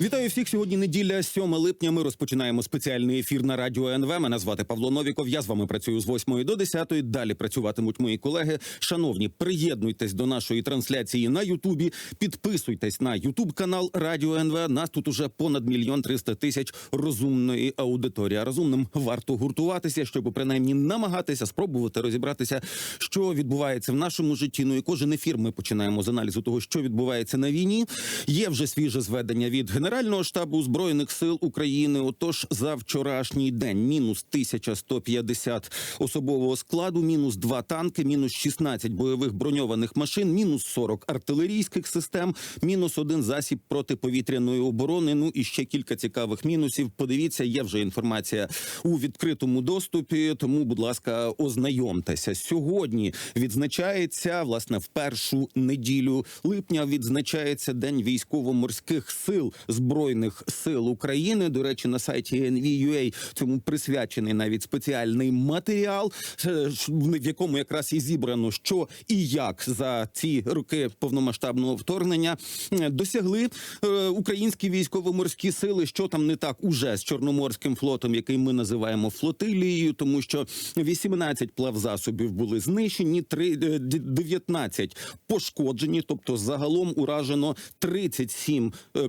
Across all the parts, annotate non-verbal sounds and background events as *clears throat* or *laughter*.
Вітаю всіх. Сьогодні неділя, 7 липня. Ми розпочинаємо спеціальний ефір на радіо НВ. Мене звати Павло Новіков. Я з вами працюю з 8 до 10. Далі працюватимуть мої колеги. Шановні, приєднуйтесь до нашої трансляції на Ютубі. Підписуйтесь на Ютуб канал Радіо НВ. Нас тут уже понад мільйон триста тисяч розумної аудиторії. Розумним варто гуртуватися, щоб принаймні намагатися спробувати розібратися, що відбувається в нашому житті. Ну і кожен ефір ми починаємо з аналізу того, що відбувається на війні. Є вже свіже зведення від Генерального штабу збройних сил України. Отож, за вчорашній день мінус 1150 особового складу, мінус 2 танки, мінус 16 бойових броньованих машин, мінус 40 артилерійських систем, мінус один засіб протиповітряної оборони. Ну і ще кілька цікавих мінусів. Подивіться, є вже інформація у відкритому доступі. Тому, будь ласка, ознайомтеся. Сьогодні відзначається власне в першу неділю липня. Відзначається день військово-морських сил збройних сил України. До речі, на сайті NV.UA цьому присвячений навіть спеціальний матеріал, е, в якому якраз і зібрано, що і як за ці роки повномасштабного вторгнення е, досягли е, українські військово-морські сили. Що там не так уже з чорноморським флотом, який ми називаємо флотилією, тому що 18 плавзасобів були знищені, три- е, 19 пошкоджені, тобто загалом уражено 37 е,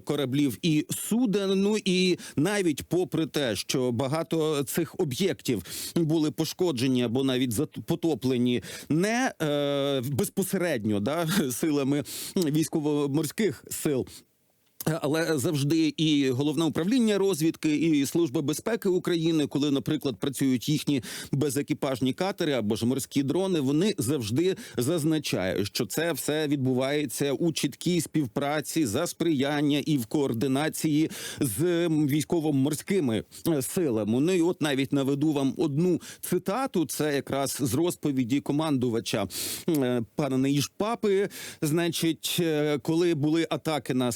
і суден. Ну і навіть попри те, що багато цих об'єктів були пошкоджені або навіть потоплені не е, безпосередньо да, *laughs* силами військово-морських сил. Але завжди і головне управління розвідки, і служба безпеки України, коли, наприклад, працюють їхні безекіпажні катери або ж морські дрони, вони завжди зазначають, що це все відбувається у чіткій співпраці за сприяння і в координації з військово-морськими силами. Ну і от навіть наведу вам одну цитату. Це якраз з розповіді командувача е, пана Неїжпапи. Значить, е, коли були атаки на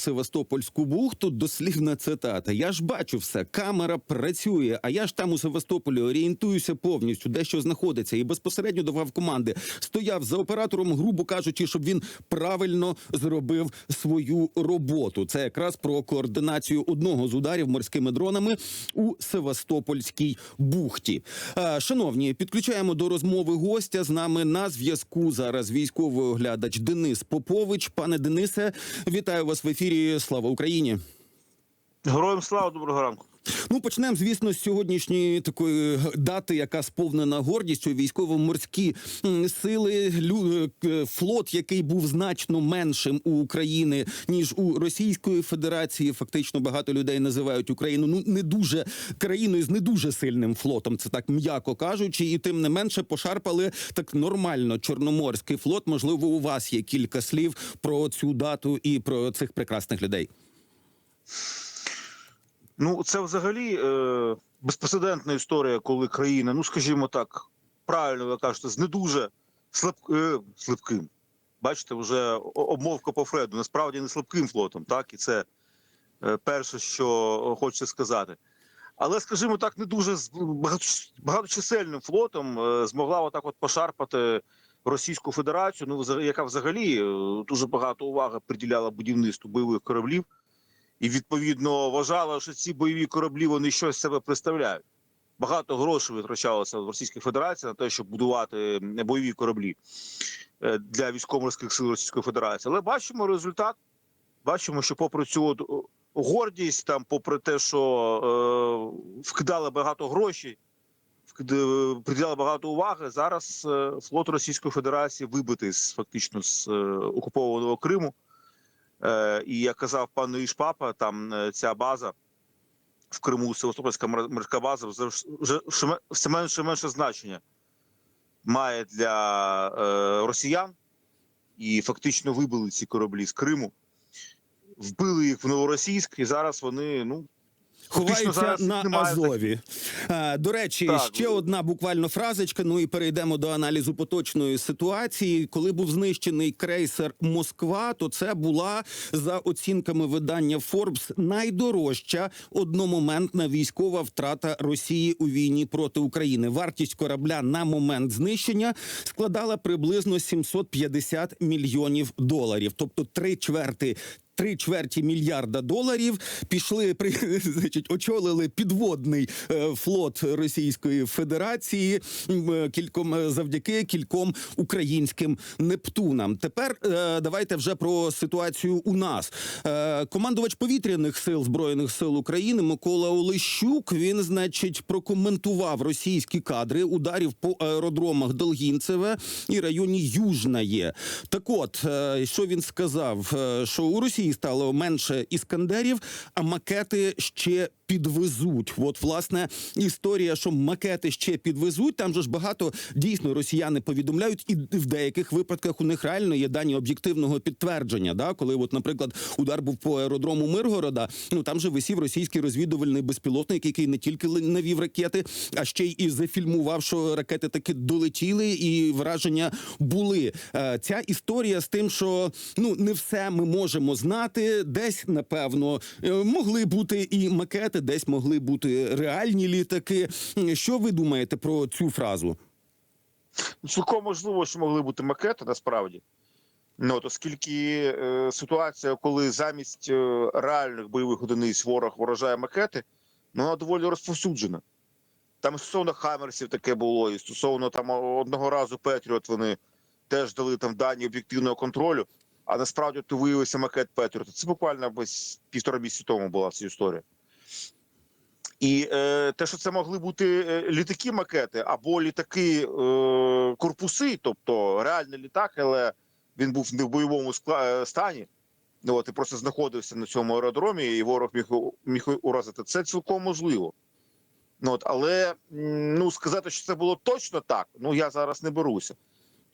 Севастопольську бухту, дослівна цитата. Я ж бачу все, камера працює. А я ж там у Севастополі орієнтуюся повністю, де що знаходиться, і безпосередньо давав команди. Стояв за оператором, грубо кажучи, щоб він правильно зробив свою роботу. Це якраз про координацію одного з ударів морськими дронами у Севастопольській бухті. Шановні, підключаємо до розмови гостя. З нами на зв'язку зараз військовий оглядач Денис Попович. Пане Денисе, вітаю вас в ефірі. Слава Україні! Героям слава доброго ранку. Ну, почнемо, звісно, з сьогоднішньої такої дати, яка сповнена гордістю. Військово-морські сили, лю- е, флот, який був значно меншим у України ніж у Російської Федерації. Фактично багато людей називають Україну ну не дуже країною з не дуже сильним флотом. Це так м'яко кажучи, і тим не менше пошарпали так нормально Чорноморський флот. Можливо, у вас є кілька слів про цю дату і про цих прекрасних людей. Ну це взагалі е, безпрецедентна історія, коли країна, ну скажімо так, правильно ви кажете, з не дуже слаб, е, слабким. Бачите, вже обмовка по Фреду. Насправді не слабким флотом, так і це е, перше, що хочеться сказати. Але, скажімо так, не дуже з- багаточисельним флотом е, змогла отак от пошарпати Російську Федерацію, ну яка взагалі е, дуже багато уваги приділяла будівництву бойових кораблів і відповідно вважала, що ці бойові кораблі вони щось себе представляють. Багато грошей витрачалося в Російській Федерації на те, щоб будувати бойові кораблі е, для військово-морських сил Російської Федерації. Але бачимо результат. Бачимо, що попри цю гордість, там, попри те, що е, вкидали багато грошей, вкид- приділяли багато уваги. Зараз е, флот Російської Федерації вибитий з фактично з е, окупованого Криму. Е, і як казав пан Ішпапа, там е, ця база в Криму, Севастопольська морська база, все ме- менше і менше значення має для е, росіян, і фактично вибили ці кораблі з Криму, вбили їх в Новоросійськ, і зараз вони ну Ховаються на Азові. Е, До речі, Так. ще одна буквально фразочка. Ну і перейдемо до аналізу поточної ситуації. Коли був знищений крейсер Москва, то це була за оцінками видання Forbes найдорожча одномоментна військова втрата Росії у війні проти України. Вартість корабля на момент знищення складала приблизно 750 мільйонів доларів, тобто три чверти. Три чверті мільярда доларів пішли при *laughs* значить, очолили підводний е, флот Російської Федерації е, кільком е, завдяки кільком українським Нептунам. Тепер давайте вже про ситуацію у нас. Командувач повітряних сил збройних сил України Микола Олещук. Він, значить, прокоментував російські кадри ударів по аеродромах Долгінцеве і районі Южнає. Так, от що він сказав? Що у Росії стало менше іскандерів, а макети ще підвезуть. От власне історія, що макети ще підвезуть. Там же ж багато дійсно росіяни повідомляють, і в деяких випадках у них реально є дані об'єктивного підтвердження. Да, коли, от, наприклад, удар був по аеродрому Миргорода, ну там же висів російський розвідувальний безпілотник, який не тільки навів ракети, а ще й і зафільмував, що ракети таки долетіли, і враження були. Е, Ця історія з тим, що ну не все ми можемо знати, десь напевно е, могли бути і макети, десь могли бути реальні літаки. Що ви думаєте про цю фразу? Цілком можливо, що могли бути макети насправді. Ну, оскільки е, ситуація, коли замість е, реальних бойових одиниць ворог вражає макети, ну, вона доволі розповсюджена. Там стосовно Хаммерсів таке було, і стосовно там одного разу Петріот вони теж дали там дані об'єктивного контролю, а насправді то виявився макет Петріота. Це буквально ось півтора місяці тому була ця історія. І е, те, що це могли бути е, літаки макети або літаки е, корпуси, тобто реальний літак, але він був не в бойовому е, стані. Ну, от, і просто знаходився на цьому аеродромі, і ворог міг, міг уразити. Це цілком можливо. Ну, от, але ну, сказати, що це було точно так, ну я зараз не беруся.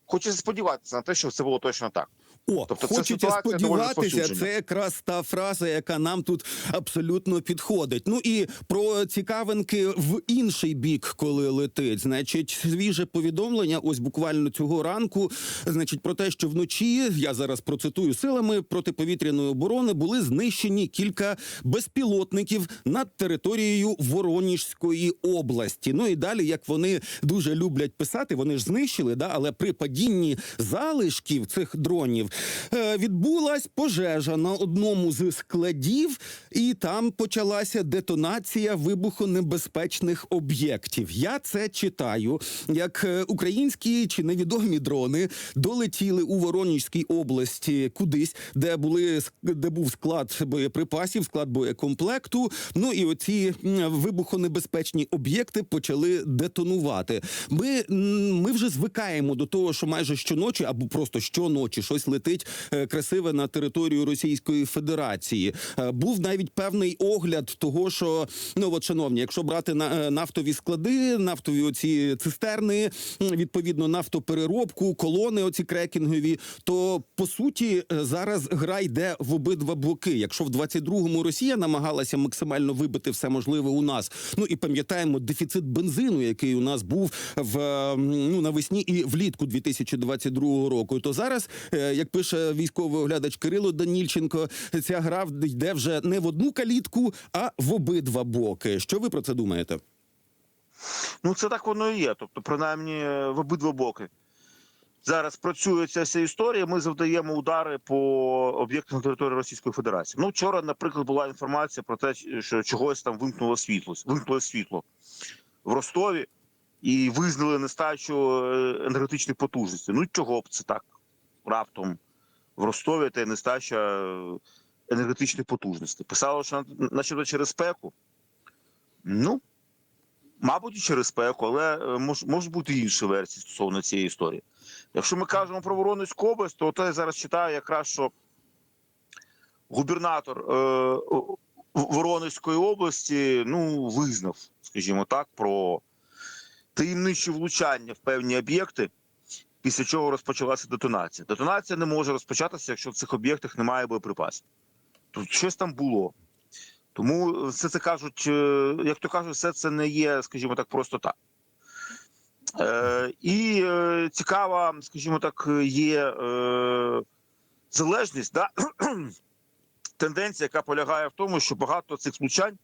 Хочеться сподіватися на те, що це було точно так. О, Тобто хочеться сподіватися, це якраз та фраза, яка нам тут абсолютно підходить. Ну і про цікавинки в інший бік, коли летить. Значить, свіже повідомлення, ось буквально цього ранку. Значить, про те, що вночі я зараз процитую силами протиповітряної оборони були знищені кілька безпілотників над територією Воронежської області. Ну і далі, як вони дуже люблять писати, вони ж знищили, да, але при падінні залишків цих дронів відбулась пожежа на одному з складів, і там почалася детонація вибухонебезпечних об'єктів. Я це читаю, як е, українські чи невідомі дрони долетіли у Воронежській області кудись, де були де був склад боєприпасів, склад боєкомплекту. Ну і оці вибухонебезпечні об'єкти почали детонувати. Ми, ми вже звикаємо до того, що майже щоночі або просто щоночі щось летить е, красиве на територію Російської Федерації. Е, Був навіть певний огляд того, що ну от, шановні, якщо брати на е, нафтові склади, нафтові оці цистерни, відповідно нафтопереробку, колони, оці крекінгові, то по суті зараз гра йде в обидва боки. Якщо в 22-му Росія намагалася максимально вибити все можливе у нас, ну і пам'ятаємо дефіцит бензину, який у нас був в ну навесні і влітку 2022 року. То зараз, як пише військовий оглядач Кирило Данільченко, ця гра йде вже не в одну калітку, а в обидва боки. Що ви про це думаєте? Ну, це так воно і є. Тобто, принаймні, е, в обидва боки. Зараз працює ця вся історія. Ми завдаємо удари по об'єктам території Російської Федерації. Ну, вчора, наприклад, була інформація про те, що чогось там вимкнуло світло. Вимкнуло світло в Ростові і визнали нестачу е, енергетичних потужностей. Ну чого б це так раптом в Ростові та нестача е, енергетичних потужностей. Писало, що начебто через спеку. Ну, Мабуть, і через спеку, але е, мож, можуть бути і інші версії стосовно цієї історії. Якщо ми кажемо про Воронезьку область, то от я зараз читаю якраз, що губернатор е, Воронезької області ну, визнав, скажімо так, про таємничі влучання в певні об'єкти, після чого розпочалася детонація. Детонація не може розпочатися, якщо в цих об'єктах немає боєприпасів. Тут щось там було. Тому все це кажуть, е, як то кажуть, все це не є, скажімо так, просто так. Е, і е, цікава, скажімо так, є е, залежність, да? *clears throat* тенденція, яка полягає в тому, що багато цих влучань,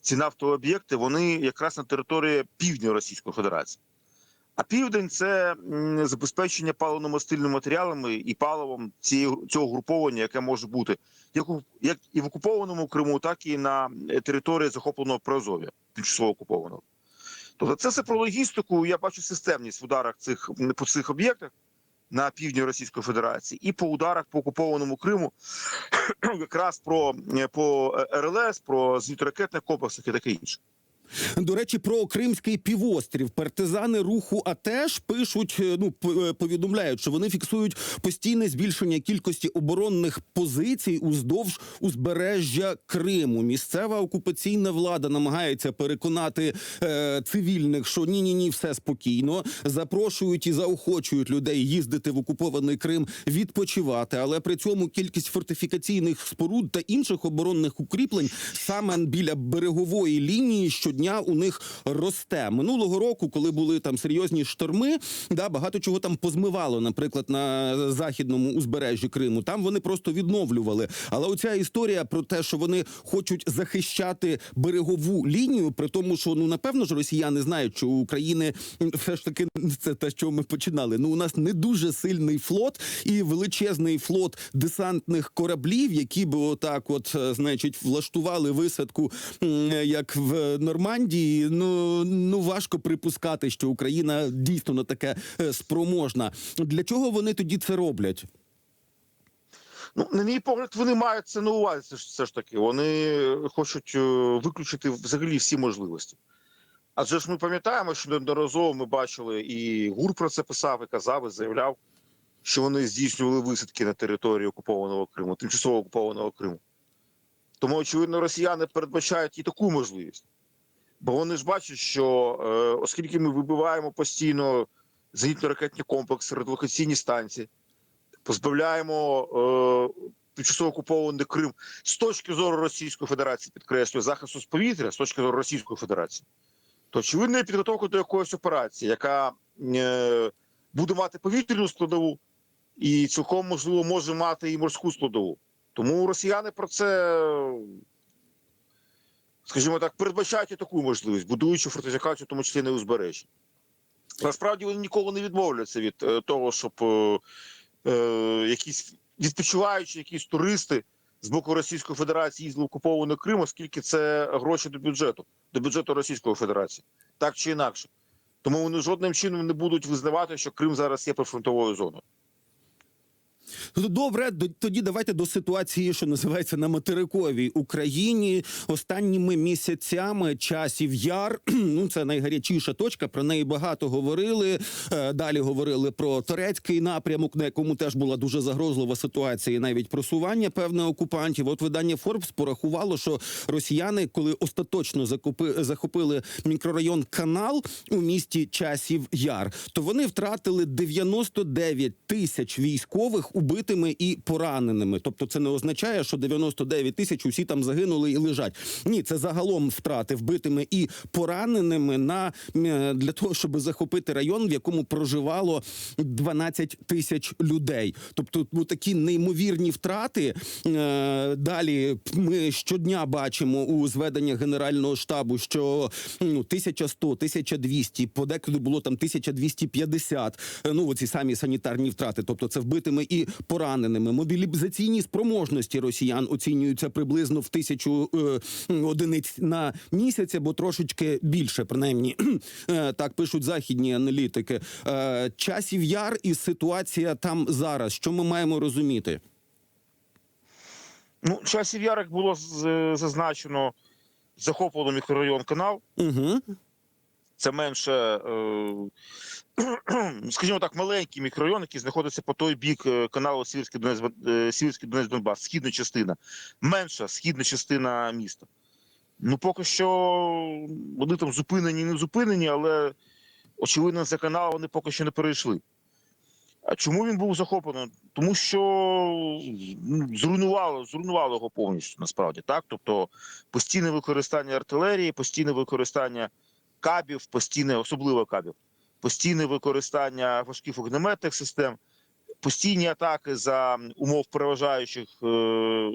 ці нафтооб'єкти, вони якраз на території півдня Російської Федерації. А південь це забезпечення паливно-мастильними матеріалами і паливом цієї, цього груповання, яке може бути як, у- як і в окупованому Криму, так і на е, території захопленого Приазов'я, тимчасово окупованого. Тобто, це все про логістику. Я бачу системність в ударах цих по цих об'єктах на півдні Російської Федерації і по ударах по окупованому Криму, *clears throat* якраз про е, по е, РЛС, про звіторакетних комплексах і таке інше. До речі, про Кримський півострів партизани руху АТЕШ пишуть, е, ну е, повідомляють, що вони фіксують постійне збільшення кількості оборонних позицій уздовж узбережжя Криму. Місцева окупаційна влада намагається переконати е, цивільних, що ні, ні, ні, все спокійно. Запрошують і заохочують людей їздити в окупований Крим відпочивати, але при цьому кількість фортифікаційних споруд та інших оборонних укріплень саме біля берегової лінії щодня у них росте. Минулого року, коли були там серйозні шторми, да багато чого там позмивало, наприклад, на західному узбережжі Криму. Там вони просто відновлювали. Але оця історія про те, що вони хочуть захищати берегову лінію, при тому, що ну напевно ж росіяни знають, що України все ж таки це те, що ми починали. Ну у нас не дуже сильний флот і величезний флот десантних кораблів, які би отак, от е, значить, влаштували висадку, як в Нормандії. Ну ну важко припускати, що Україна дійсно на таке е, спроможна. Для чого вони тоді це роблять? Ну, на мій погляд, вони мають це на увазі. Все ж, таки. Вони хочуть е, виключити взагалі всі можливості. Адже ж ми пам'ятаємо, що неодноразово ми бачили, і ГУР про це писав, і казав, і заявляв, що вони здійснювали висадки на території окупованого Криму, тимчасово окупованого Криму. Тому, очевидно, росіяни передбачають і таку можливість. Бо вони ж бачать, що е, оскільки ми вибиваємо постійно зенітно-ракетні комплекси, радіолокаційні станції, позбавляємо е, тимчасово окупований Крим з точки зору Російської Федерації, підкреслюю, захисту з повітря, з точки зору Російської Федерації, то очевидно є підготовка до якоїсь операції, яка е, буде мати повітряну складову, і цілком можливо може мати і морську складову. Тому росіяни про це, скажімо так, передбачають і таку можливість, будуючи фортифікацію, в тому числі на узбережжі. Насправді вони ніколи не відмовляться від е, того, щоб е, е, якісь відпочиваючі, якісь туристи з боку Російської Федерації їздили в окупований Крим, оскільки це гроші до бюджету, до бюджету Російської Федерації, так чи інакше. Тому вони жодним чином не будуть визнавати, що Крим зараз є прифронтовою зоною. Добре, до- тоді давайте до ситуації, що називається на материковій Україні. Останніми місяцями часів яр. *clears throat* Ну це найгарячіша точка. Про неї багато говорили. Е, Далі говорили про турецький напрямок, на якому теж була дуже загрозлива ситуація, і навіть просування певних окупантів. От видання Форбс порахувало, що росіяни, коли остаточно закупи, захопили мікрорайон Канал у місті часів яр, то вони втратили 99 тисяч військових убитими і пораненими. Тобто, це не означає, що 99 тисяч усі там загинули і лежать. Ні, це загалом втрати вбитими і пораненими на е, для того, щоб захопити район, в якому проживало 12 тисяч людей. Тобто, ну такі неймовірні втрати. Е, Далі ми щодня бачимо у зведеннях генерального штабу, що ну 1100, 1200, подекуди було там 1250. е, Ну оці самі санітарні втрати. Тобто, це вбитими і пораненими. Мобілізаційні спроможності росіян оцінюються приблизно в тисячу е, одиниць на місяць, або трошечки більше, принаймні *clears throat* е, так пишуть західні аналітики. Е, Часів яр і ситуація там зараз. Що ми маємо розуміти? Ну, часів ярик було з- зазначено захоплено мікрорайон канал. Угу. Це менше, е, *clears throat* скажімо так, маленький мікрорайон, який знаходиться по той бік е, каналу Сіверський Донець, е, Сіверський Донець Донбас, східна частина, менша східна частина міста. Ну, поки що вони там зупинені, не зупинені, але очевидно, за канал вони поки що не перейшли. А чому він був захоплений? Тому що ну, зруйнувало, зруйнувало його повністю насправді так. Тобто постійне використання артилерії, постійне використання кабів, постійне, особливо кабів, постійне використання важких вогнеметних систем, постійні атаки за умов переважаючих, е,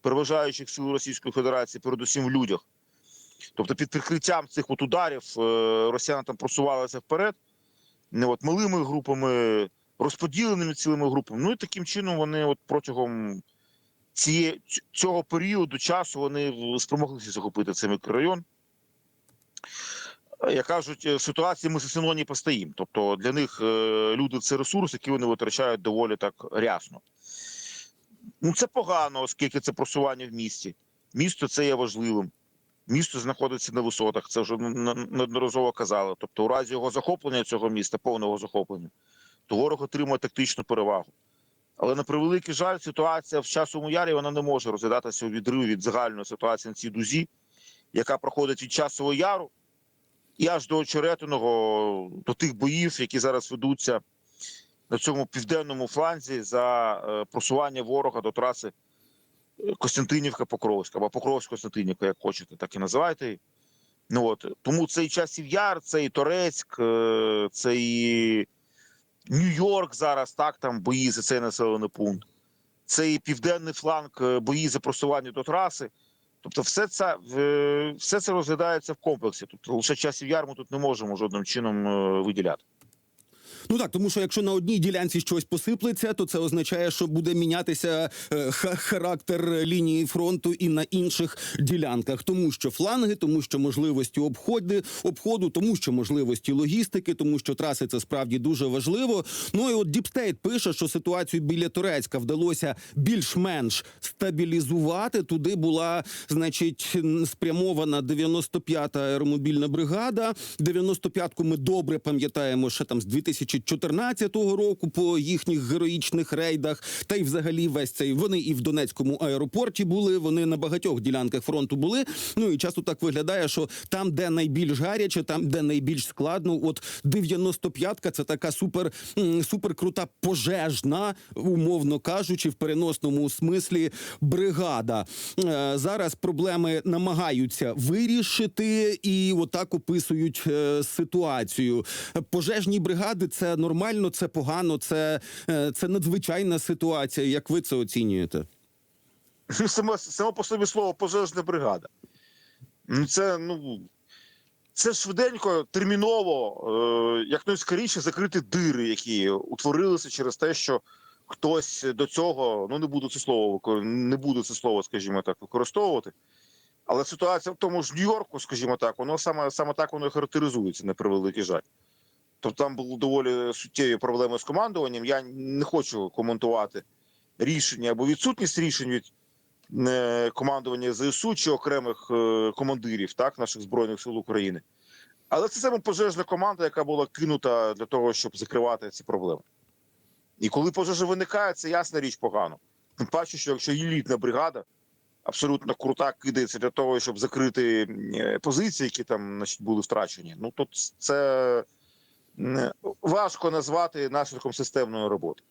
переважаючих сил Російської Федерації, передусім в людях. Тобто, під прикриттям цих от ударів е, росіяни там просувалися вперед, не от малими групами, розподіленими цілими групами. Ну і таким чином вони от протягом цієї цього періоду часу вони спромоглися захопити цей мікрорайон. Як кажуть, в ситуації ми синоні постоїмо. Тобто для них е, люди це ресурс, який вони витрачають доволі так рясно. Ну це погано, оскільки це просування в місті. Місто це є важливим. Місто знаходиться на висотах, це вже неодноразово казали. Тобто, у разі його захоплення цього міста, повного захоплення, то ворог отримує тактичну перевагу. Але на превеликий жаль, ситуація в часовому ярі вона не може розглядатися у відриві від загальної ситуації на цій дузі, яка проходить від часового яру і аж до очеретиного, до тих боїв, які зараз ведуться на цьому південному фланзі за е, просування ворога до траси е, Костянтинівка-Покровська або Покровськ-Костянтинівка, як хочете, так і називайте. Ну от тому це і часів яр, це і Торецьк, е, це Нью-Йорк зараз, так там бої за цей населений пункт. Це і південний фланг, бої за просування до траси. Тобто, все це все це розглядається в комплексі. Тобто лише часів ярму тут не можемо жодним чином е, виділяти. Ну так, тому що якщо на одній ділянці щось посиплеться, то це означає, що буде мінятися е, характер лінії фронту і на інших ділянках, тому що фланги, тому що можливості обходи, обходу, тому що можливості логістики, тому що траси це справді дуже важливо. Ну і от Діпстейт пише, що ситуацію біля Турецька вдалося більш-менш стабілізувати. Туди була, значить, спрямована 95-та аеромобільна бригада. 95-ку ми добре пам'ятаємо ще там з 2014 року по їхніх героїчних рейдах. Та й взагалі весь цей вони і в Донецькому аеропорті були. Вони на багатьох ділянках фронту були. Ну і часто так виглядає, що там, де найбільш гаряче, там, де найбільш складно, от 95-ка це така супер, супер крута пожежна, умовно кажучи, в переносному смислі бригада. Е, Зараз проблеми намагаються вирішити і отак описують е, ситуацію. Пожежні бригади це нормально, це погано, це, е, це надзвичайна ситуація. Як ви це оцінюєте? Само, само по собі слово пожежна бригада. Ну, це ну. Це швиденько, терміново, е, як найскоріше закрити дири, які утворилися через те, що хтось до цього, ну не буду це слово не буду це слово, скажімо так, використовувати. Але ситуація в тому ж Нью-Йорку, скажімо так, воно саме саме так воно і характеризується на превеликий жаль. Тобто там були доволі суттєві проблеми з командуванням. Я не хочу коментувати рішення або відсутність рішень від е, командування ЗСУ чи окремих е, командирів так наших збройних сил України. Але це саме пожежна команда, яка була кинута для того, щоб закривати ці проблеми. І коли пожежа виникає, це ясна річ погано. Тим що якщо елітна бригада абсолютно крута кидається для того, щоб закрити е, позиції, які там значить, були втрачені, ну то це важко назвати наслідком системної роботи.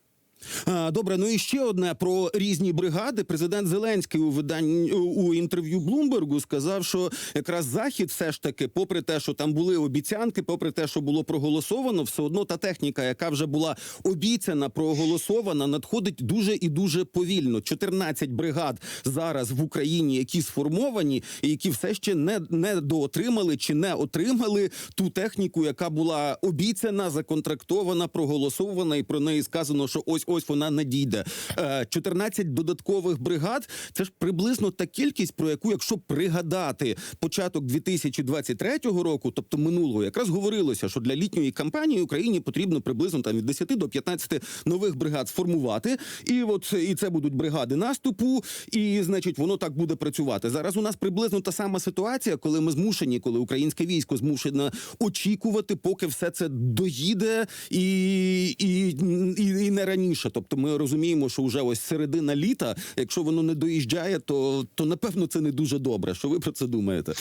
Добре, ну і ще одне про різні бригади. Президент Зеленський у виданні у інтерв'ю Блумбергу сказав, що якраз захід, все ж таки, попри те, що там були обіцянки, попри те, що було проголосовано, все одно та техніка, яка вже була обіцяна, проголосована, надходить дуже і дуже повільно. 14 бригад зараз в Україні, які сформовані, і які все ще не, не доотримали чи не отримали ту техніку, яка була обіцяна, законтрактована, проголосована, і про неї сказано, що ось ось вона надійде. Е, 14 додаткових бригад. Це ж приблизно та кількість, про яку, якщо пригадати початок 2023 року, тобто минулого, якраз говорилося, що для літньої кампанії Україні потрібно приблизно там від 10 до 15 нових бригад сформувати. І от і це будуть бригади наступу, і значить воно так буде працювати. Зараз у нас приблизно та сама ситуація, коли ми змушені, коли українське військо змушено очікувати, поки все це доїде, і, і, і, і не раніше. Тобто, ми розуміємо, що вже ось середина літа, якщо воно не доїжджає, то, то напевно це не дуже добре. Що ви про це думаєте?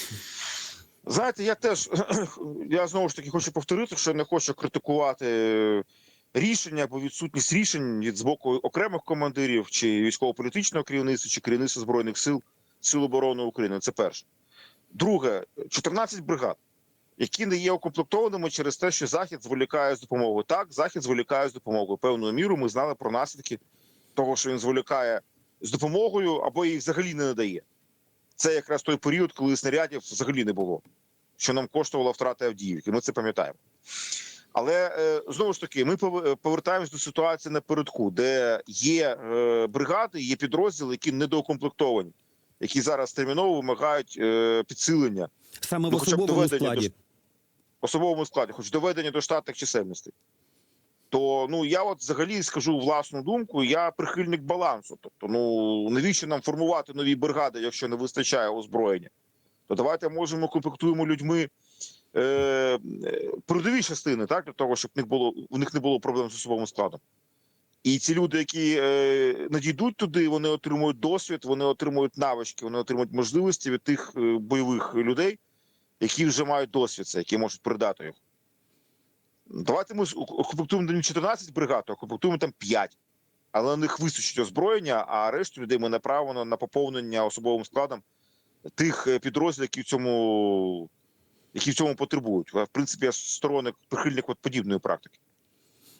Знаєте, я теж *clears throat* я знову ж таки хочу повторити, що не хочу критикувати рішення або відсутність рішень від з боку окремих командирів чи військово-політичного керівництва, чи керівництва збройних сил Сил оборони України. Це перше. Друге, 14 бригад, які не є укомплектованими через те, що захід зволікає з допомогою. Так, захід зволікає з допомогою. Певною мірою ми знали про наслідки того, що він зволікає з допомогою або їх взагалі не надає. Це якраз той період, коли снарядів взагалі не було, що нам коштувало втрати Авдіївки. Ми це пам'ятаємо. Але е, знову ж таки, ми повертаємось до ситуації напередку, де є е, бригади, є підрозділи, які недоукомплектовані, які зараз терміново вимагають е, підсилення Саме в Ну, особовому складі. Особовому складі, хоч доведення до штатних чисельностей. То ну я от взагалі скажу власну думку. Я прихильник балансу. Тобто, ну навіщо нам формувати нові бригади, якщо не вистачає озброєння? То давайте можемо комплектуємо людьми е, передові частини, так для того, щоб них було у них не було проблем з особовим складом. І ці люди, які е, надійдуть туди, вони отримують досвід, вони отримують навички, вони отримують можливості від тих е, бойових людей, які вже мають досвід, це які можуть передати його. Давайте ми з- не 14 бригад, а укомплектуємо там 5. Але на них вистачить озброєння, а решту людей ми направимо на поповнення особовим складом тих е, підрозділів, які в цьому, які в цьому потребують. В принципі, я сторонник прихильник от подібної практики.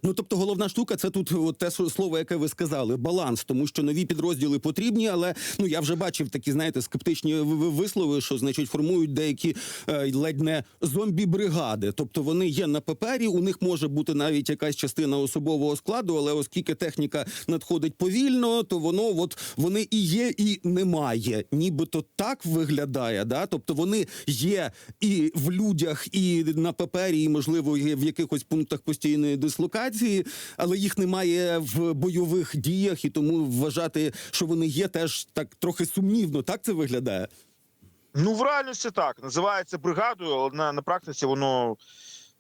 Ну тобто, головна штука це тут от те слово, яке ви сказали, баланс, тому що нові підрозділи потрібні, але ну я вже бачив такі, знаєте, скептичні вислови, що значить формують деякі е, ледь не зомбі-бригади. Тобто вони є на папері, у них може бути навіть якась частина особового складу, але оскільки техніка надходить повільно, то воно от вони і є, і немає. Нібито так виглядає. Да? Тобто вони є і в людях, і на папері, і можливо є в якихось пунктах постійної дислокації, але їх немає в бойових діях, і тому вважати, що вони є, теж так трохи сумнівно. Так це виглядає. Ну, в реальності так. Називається бригадою, але на, на практиці воно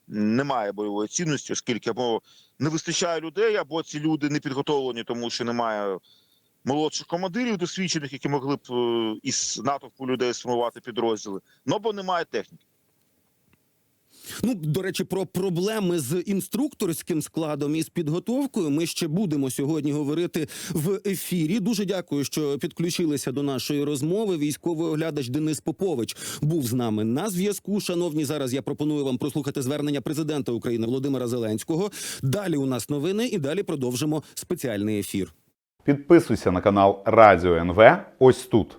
не має бойової цінності, оскільки або не вистачає людей, або ці люди не підготовлені, тому що немає молодших командирів досвідчених, які могли б е, із натовпу людей сформувати підрозділи, ну або немає техніки. Ну, до речі, про проблеми з інструкторським складом і з підготовкою ми ще будемо сьогодні говорити в ефірі. Дуже дякую, що підключилися до нашої розмови. Військовий оглядач Денис Попович був з нами на зв'язку. Шановні, зараз я пропоную вам прослухати звернення президента України Володимира Зеленського. Далі у нас новини, і далі продовжимо спеціальний ефір. Підписуйся на канал Радіо НВ ось тут.